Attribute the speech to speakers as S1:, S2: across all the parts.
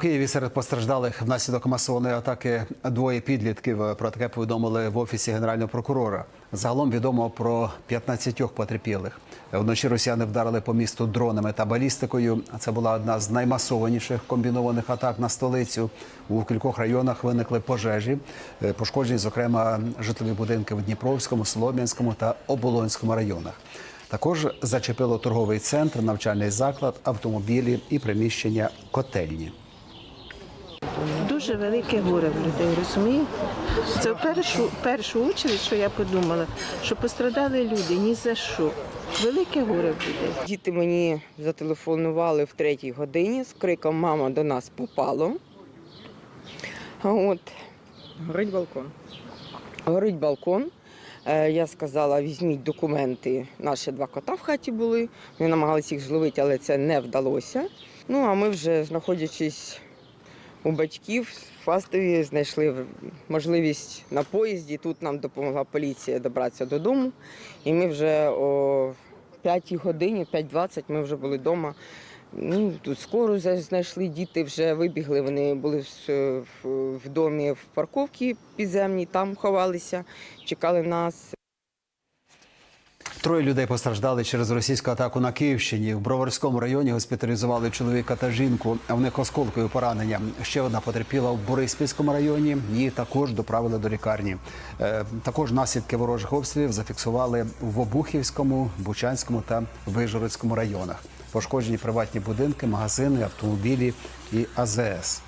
S1: Києві серед постраждалих внаслідок масованої атаки двоє підлітків. Про таке повідомили в офісі генерального прокурора. Загалом відомо про 15 потерпілих. Вночі росіяни вдарили по місту дронами та балістикою. Це була одна з наймасованіших комбінованих атак на столицю. У кількох районах виникли пожежі. Е, Пошкоджені, зокрема, житлові будинки в Дніпровському, Солом'янському та Оболонському районах. Також зачепило торговий центр, навчальний заклад, автомобілі і приміщення котельні.
S2: Дуже велике горе в людей, розумієте? Це в першу, першу очередь, що я подумала, що пострадали люди ні за що. Велике горе в людей.
S3: Діти мені зателефонували в третій годині з криком Мама до нас попало. А От, горить балкон. Горить балкон. Е, Я сказала, візьміть документи. Наші два кота в хаті були. Вони намагалися їх зловити, але це не вдалося. Ну а ми вже, знаходячись у батьків, Фастові знайшли можливість на поїзді. Тут нам допомогла поліція добратися додому. І ми вже о 5 годині, 5.20 ми вже були вдома. Ну, тут скоро знайшли діти, вже вибігли. Вони були в, в, в домі в парковці підземній, там ховалися, чекали нас.
S1: Троє людей постраждали через російську атаку на Київщині. В Броварському районі госпіталізували чоловіка та жінку. В них осколкові поранення. Ще одна потерпіла в Бориспільському районі. Її також доправили до лікарні. Е, Також наслідки ворожих обстрілів зафіксували в Обухівському, Бучанському та Вижгородському районах. Пошкоджені приватні будинки, магазини, автомобілі і АЗС.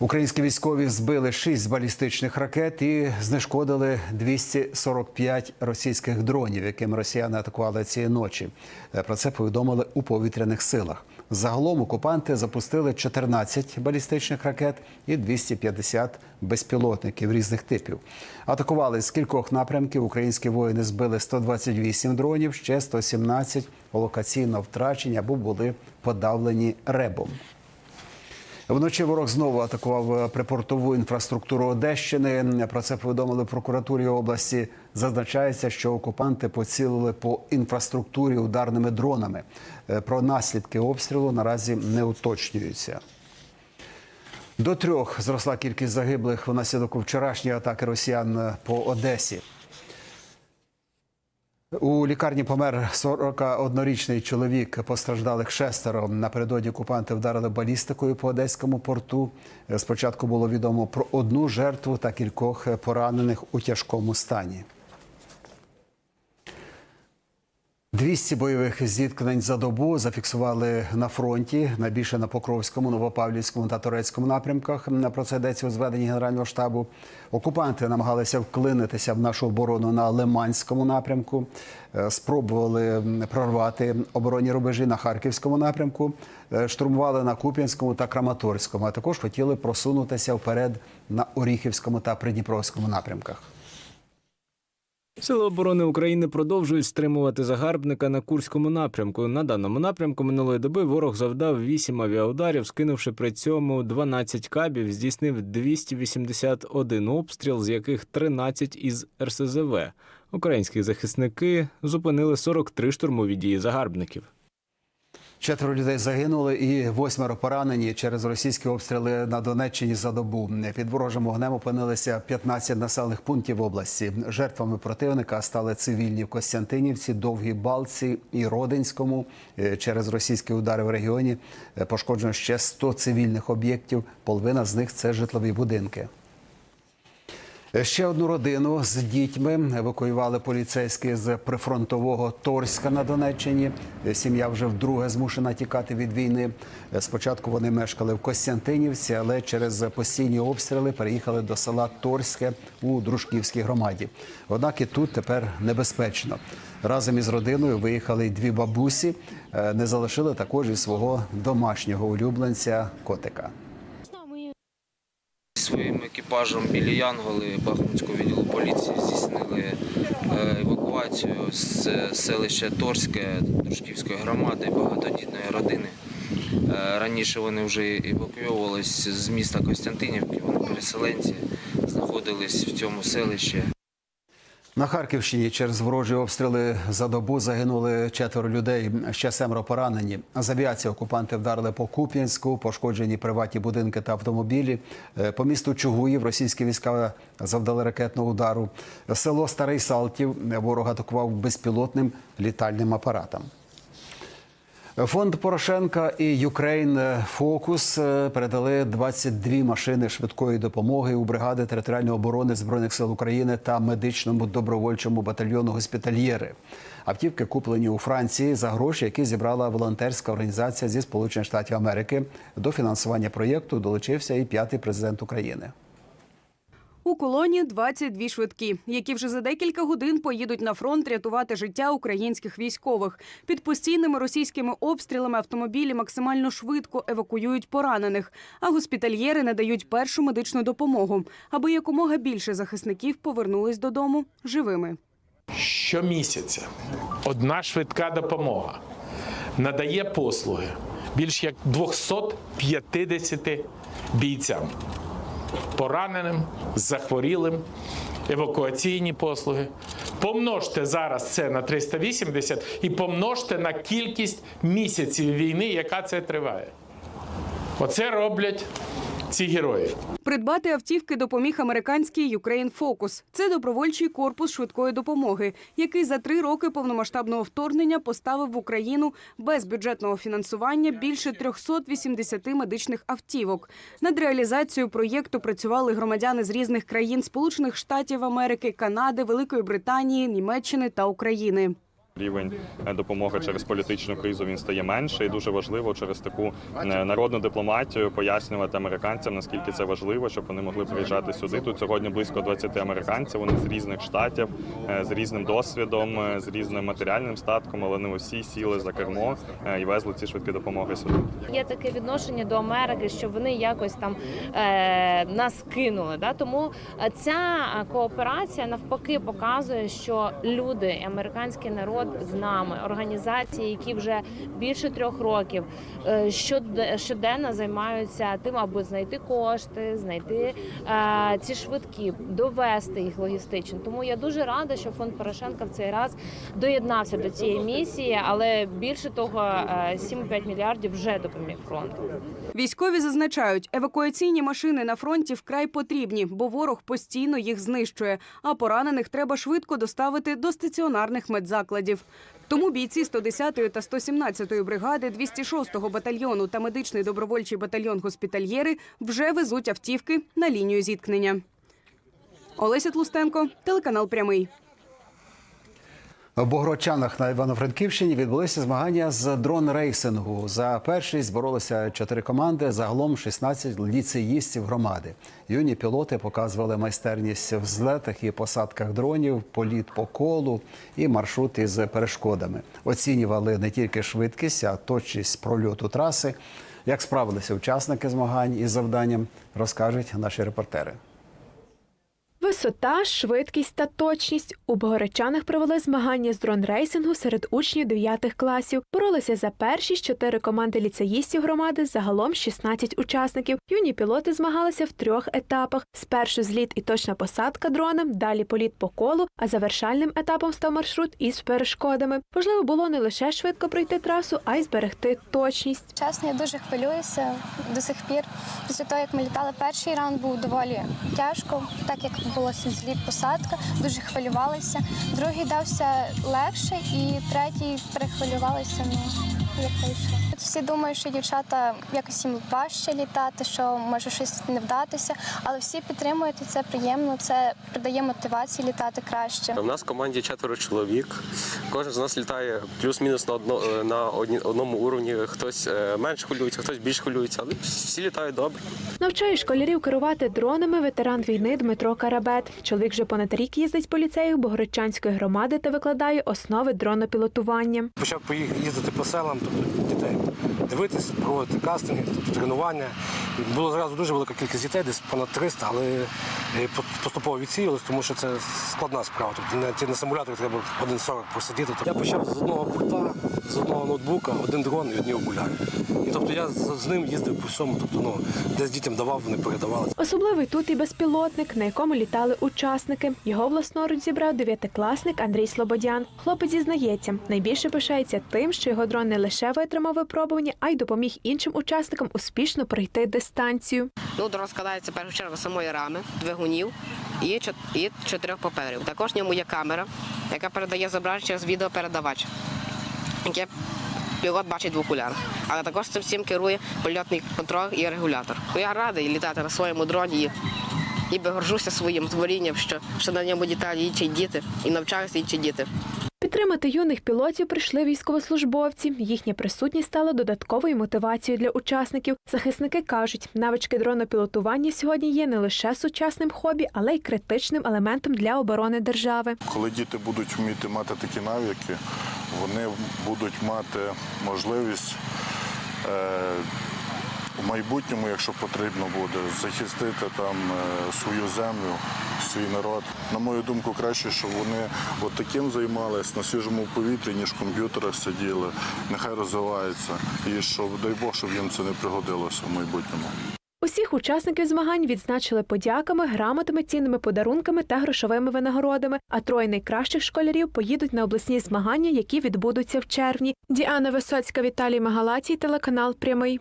S1: Українські військові збили шість балістичних ракет і знешкодили 245 російських дронів, якими росіяни атакували цієї ночі. Е, Про це повідомили у повітряних силах. Загалом окупанти запустили 14 балістичних ракет і 250 безпілотників різних типів. Атакували з кількох напрямків. Українські воїни збили 128 дронів, ще 117 локаційно втрачені або були подавлені ребом. Вночі ворог знову атакував е, припортову інфраструктуру Одещини. Про це повідомили в прокуратурі області. Зазначається, що окупанти поцілили по інфраструктурі ударними дронами. Е, Про наслідки обстрілу наразі не уточнюються. До трьох зросла кількість загиблих внаслідок вчорашньої атаки росіян е, по Одесі. У лікарні помер 41-річний чоловік. Постраждалих шестеро. Напередодні окупанти вдарили балістикою по одеському порту. Спочатку було відомо про одну жертву та кількох поранених у тяжкому стані. 200 бойових зіткнень за добу зафіксували на фронті, найбільше на Покровському, Новопавлівському та Турецькому напрямках. Про це йдеться у зведенні Генерального штабу. Окупанти намагалися вклинитися в нашу оборону на Лиманському напрямку, Е, спробували прорвати оборонні рубежі на Харківському напрямку, е, штурмували на Куп'янському та Краматорському, а також хотіли просунутися вперед на Оріхівському та Придніпровському напрямках.
S4: Сили оборони України продовжують стримувати загарбника на Курському напрямку. На даному напрямку минулої доби ворог завдав 8 авіаударів, скинувши при цьому 12 кабів, здійснив 281 обстріл, з яких 13 із РСЗВ. Українські захисники зупинили 43 штурмові дії загарбників.
S1: Четверо людей загинули і восьмеро поранені через російські обстріли на Донеччині за добу. Під ворожим вогнем опинилися 15 населених пунктів області. Жертвами противника стали цивільні в Костянтинівці, Довгій Балці і Родинському. Е, Через російські удари в регіоні е, пошкоджено ще 100 цивільних об'єктів. Половина з них це житлові будинки. Ще одну родину з дітьми евакуювали поліцейські з прифронтового Торська на Донеччині. Сім'я вже вдруге змушена тікати від війни. Спочатку вони мешкали в Костянтинівці, але через постійні обстріли переїхали до села Торське у Дружківській громаді. Однак і тут тепер небезпечно. Разом із родиною виїхали й дві бабусі, Е, не залишили також і свого домашнього улюбленця котика.
S5: Своїм екіпажем біля Янголи Бахмутського відділу поліції здійснили е, евакуацію з е, селища Торське Дружківської громади багатодітної родини. Е, Раніше вони вже евакуювалися з міста Костянтинівки, вони переселенці, знаходились в цьому селищі.
S1: На Харківщині через ворожі обстріли за добу загинули четверо людей, ще семеро поранені. З авіації окупанти вдарили по Куп'янську, пошкоджені приватні будинки та автомобілі. Е, По місту Чугуїв російські війська завдали ракетного удару. Село Старий Салтів ворог атакував безпілотним літальним апаратом. Фонд Порошенка і Юкрейн Фокус е, передали 22 машини швидкої допомоги у бригади територіальної оборони збройних сил України та медичному добровольчому батальйону госпітальєри. Автівки куплені у Франції за гроші, які зібрала волонтерська організація зі Сполучених Штатів Америки. До фінансування проєкту долучився і п'ятий президент України.
S6: У колоні 22 швидкі, які вже за декілька годин поїдуть на фронт рятувати життя українських військових. Під постійними російськими обстрілами автомобілі максимально швидко евакуюють поранених, а госпітальєри надають першу медичну допомогу, аби якомога більше захисників повернулись додому живими.
S7: Щомісяця одна швидка допомога надає послуги більш як 250 бійцям, пораненим, захворілим, евакуаційні послуги. Помножте зараз це на 380 і помножте на кількість місяців війни, яка це триває. Оце роблять ці герої.
S6: Придбати автівки допоміг американський Ukraine Focus. Це добровольчий корпус швидкої допомоги, який за три роки повномасштабного вторгнення поставив в Україну без бюджетного фінансування більше 380 медичних автівок. Над реалізацією проєкту працювали громадяни з різних країн Сполучених Штатів Америки, Канади, Великої Британії, Німеччини та України.
S8: Рівень допомоги через політичну кризу він стає менше, і дуже важливо через таку е, народну дипломатію пояснювати американцям, наскільки це важливо, щоб вони могли приїжджати сюди. Тут сьогодні близько 20 американців. Вони з різних штатів, е, з різним досвідом, е, з різним матеріальним статком, але не усі сіли за кермо і везли ці швидкі допомоги сюди.
S9: Є таке відношення до Америки, що вони якось там е, нас кинули. Да? Тому ця кооперація навпаки показує, що люди, американський народ з нами, організації, які вже більше трьох років е, щоденно займаються тим, аби знайти кошти, знайти е, ці швидкі, довести їх логістично. Тому я дуже рада, що фонд Порошенка в цей раз доєднався до цієї місії, але більше того, е, 7,5 мільярдів вже допоміг фронту.
S6: Військові зазначають, евакуаційні машини на фронті вкрай потрібні, бо ворог постійно їх знищує. А поранених треба швидко доставити до стаціонарних медзакладів. Тому бійці 110-ї та 117-ї бригади, 206-го батальйону та медичний добровольчий батальйон госпітальєри вже везуть автівки на лінію зіткнення. Олеся Тлустенко, телеканал Прямий.
S1: В Богородчанах на Івано-Франківщині відбулися змагання з дрон-рейсингу. За першість боролися чотири команди, загалом 16 ліцеїстів громади. Юні пілоти показували майстерність в злетах і посадках дронів, політ по колу і маршрут із перешкодами. Оцінювали не тільки швидкість, а точність прольоту траси. Як справилися учасники змагань із завданням, розкажуть наші репортери.
S10: Висота, швидкість та точність у Богородчанах провели змагання з дрон-рейсингу серед учнів 9 класів. Боролися за першість чотири команди ліцеїстів громади, загалом 16 учасників. Юні пілоти змагалися в трьох етапах: спершу зліт і точна посадка дроном, далі політ по колу, а завершальним етапом став маршрут із перешкодами. Важливо було не лише швидко пройти трасу, а й зберегти точність.
S11: Чесно, я дуже хвилююся до сих пір. Після того, як ми літали, перший раунд був доволі тяжко, так як відбулася зліт посадка, дуже хвилювалися. Другий дався легше, і третій перехвилювалися. Ну як вийшло. Всі думають, що дівчата якось їм важче літати, що може щось не вдатися, але всі підтримують і це приємно. Це придає мотивації літати краще.
S12: У нас в команді четверо чоловік. Кожен з нас літає плюс-мінус на одно, на одні- одному уровні. Хтось е, менш хвилюється, хтось більш хвилюється, але всі літають добре.
S10: Навчає школярів керувати дронами ветеран війни Дмитро Карабет. Чоловік вже понад рік їздить по ліцею Богородчанської громади та викладає основи дронопілотування.
S13: Почав поїхати їздити по селам, тобто дітей дивитись, проводити кастинги, тобто тренування. Було зразу дуже велика кількість дітей, десь понад 300, але е, поступово відсіялось, тому що це складна справа. Тобто на ті на симуляторі треба 1.40 посидіти. Я почав з одного пульта, з одного ноутбука, один дрон і одні окуляри. Тобто я з, ним їздив по всьому, тобто ну десь дітям давав, вони передавали.
S10: Особливий тут і безпілотник, на якому привітали учасники. Його власноруч зібрав дев'ятикласник Андрій Слободян. Хлопець зізнається, найбільше пишається тим, що його дрон не лише витримав випробування, а й допоміг іншим учасникам успішно пройти дистанцію.
S14: Ну, дрон складається в першу чергу самої рами, двигунів і, і чотирьох паперів. Також в ньому є камера, яка передає зображення через відеопередавач, яке пілот бачить в окулярах. Але також цим всім керує польотний контроль і регулятор. Я радий літати на своєму дроні і, горжуся своїм творінням, що, що на ньому літають інші діти і навчаються інші діти.
S10: Підтримати юних пілотів прийшли військовослужбовці. Їхня присутність стала додатковою мотивацією для учасників. Захисники кажуть, навички дронопілотування сьогодні є не лише сучасним хобі, але й критичним елементом для оборони держави.
S15: Коли діти будуть вміти мати такі навики, вони будуть мати можливість е, в майбутньому, якщо потрібно буде, захистити там е, свою землю, свій народ. На мою думку, краще, щоб вони от таким займалися на свіжому повітрі, ніж в комп'ютерах сиділи. Нехай розвиваються. І щоб, дай Бог, щоб їм це не пригодилося в майбутньому.
S10: Усіх учасників змагань відзначили подяками, грамотами, цінними подарунками та грошовими винагородами. А троє найкращих школярів поїдуть на обласні змагання, які відбудуться в червні. Діана Висоцька, Віталій Магалатій, телеканал Прямий.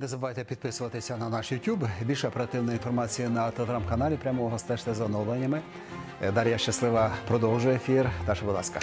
S1: Не забувайте підписуватися на наш YouTube. Більше оперативної інформації на телеграм-каналі. Прямого стежте за оновленнями. Дар'я Щаслива продовжує ефір. Даша, будь ласка.